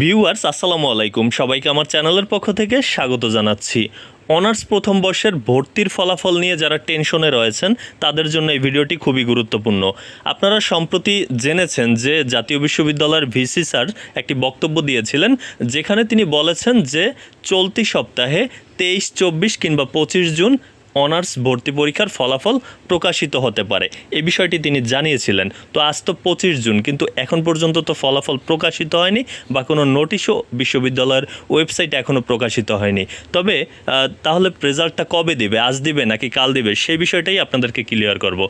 Viewers আসসালামু আলাইকুম। সবাইকে আমার চ্যানেলের পক্ষ থেকে স্বাগত জানাচ্ছি। অনার্স প্রথম বর্ষের ভর্তির ফলাফল নিয়ে যারা টেনশনে রয়েছেন, তাদের জন্য এই ভিডিওটি খুবই গুরুত্বপূর্ণ। আপনারা সম্প্রতি জেনেছেন যে জাতীয় বিশ্ববিদ্যালয়ের ভিসি স্যার একটি বক্তব্য দিয়েছিলেন, যেখানে তিনি বলেছেন যে চলতি সপ্তাহে তেইশ, চব্বিশ কিংবা পঁচিশ জুন অনার্স ভর্তি পরীক্ষার ফলাফল প্রকাশিত হতে পারে। এ বিষয়টি তিনি জানিয়েছিলেন। তো আজ তো পঁচিশ জুন, কিন্তু এখন পর্যন্ত তো ফলাফল প্রকাশিত হয়নি বা কোনো নোটিশও বিশ্ববিদ্যালয়ের ওয়েবসাইটে এখনও প্রকাশিত হয়নি। তবে তাহলে রেজাল্টটা কবে দিবে, আজ দিবে নাকি কাল দিবে সেই বিষয়টাই আপনাদেরকে ক্লিয়ার করব।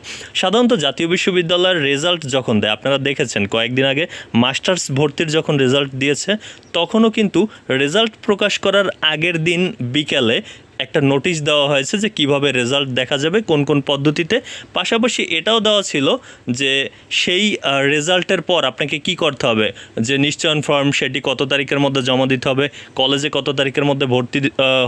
সাধারণত জাতীয় বিশ্ববিদ্যালয়ের রেজাল্ট যখন দেয়, আপনারা দেখেছেন কয়েকদিন আগে মাস্টার্স ভর্তির যখন রেজাল্ট দিয়েছে, তখনও কিন্তু রেজাল্ট প্রকাশ করার আগের দিন বিকেলে একটা নোটিশ দেওয়া হয়েছে যে কীভাবে রেজাল্ট দেখা যাবে, কোন কোন পদ্ধতিতে। পাশাপাশি এটাও দেওয়া ছিল যে সেই রেজাল্টের পর আপনাকে কি করতে হবে? যে নিশ্চয়ন ফর্ম সেটি কত তারিখের মধ্যে জমা দিতে হবে কলেজে কত তারিখের মধ্যে ভর্তি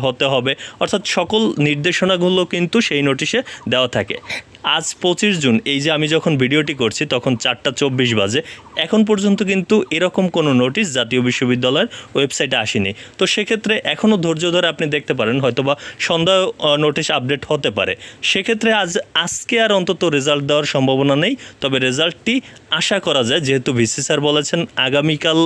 হতে হবে। অর্থাৎ সকল নির্দেশনাগুলো কিন্তু সেই নোটিশে দেওয়া থাকে। আজ পঁচিশ জুন, এই যে আমি যখন ভিডিওটি করছি তখন চারটা চব্বিশ বাজে। এখন পর্যন্ত কিন্তু এরকম কোনো নোটিশ জাতীয় বিশ্ববিদ্যালয়ের ওয়েবসাইটে আসেনি। তো সেক্ষেত্রে এখনও ধৈর্য ধরে আপনি দেখতে পারেন, হয়তোবা সন্ধ্যা নোটিশ আপডেট হতে পারে। সেক্ষেত্রে আজ, আজকে আর অন্তত রেজাল্ট দেওয়ার সম্ভাবনা নেই, তবে রেজাল্টটি আশা করা যায়, যেহেতু ভিসি স্যার বলেছেন আগামীকাল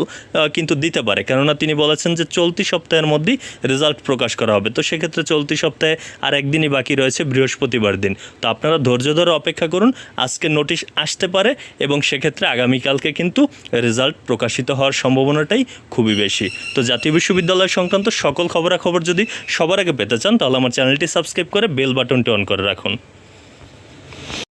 কিন্তু দিতে পারে। কেননা তিনি বলেছেন যে চলতি সপ্তাহের মধ্যেই রেজাল্ট প্রকাশ করা হবে। তো সেক্ষেত্রে চলতি সপ্তাহে আর একদিনই বাকি রয়েছে বৃহস্পতিবার দিন। তো আপনারা ধৈর্য ধরে অপেক্ষা করুন, আজকে নোটিশ আসতে পারে এবং সেক্ষেত্রে আগামীকালকে কিন্তু রেজাল্ট প্রকাশিত হওয়ার সম্ভাবনাটাই খুবই বেশি। তো জাতীয় বিশ্ববিদ্যালয় সংক্রান্ত সকল খবরাখবর যদি সবার আগে পেতে চান, তাহলে আমার চ্যানেলটি সাবস্ক্রাইব করে বেল বাটনটি অন করে রাখুন।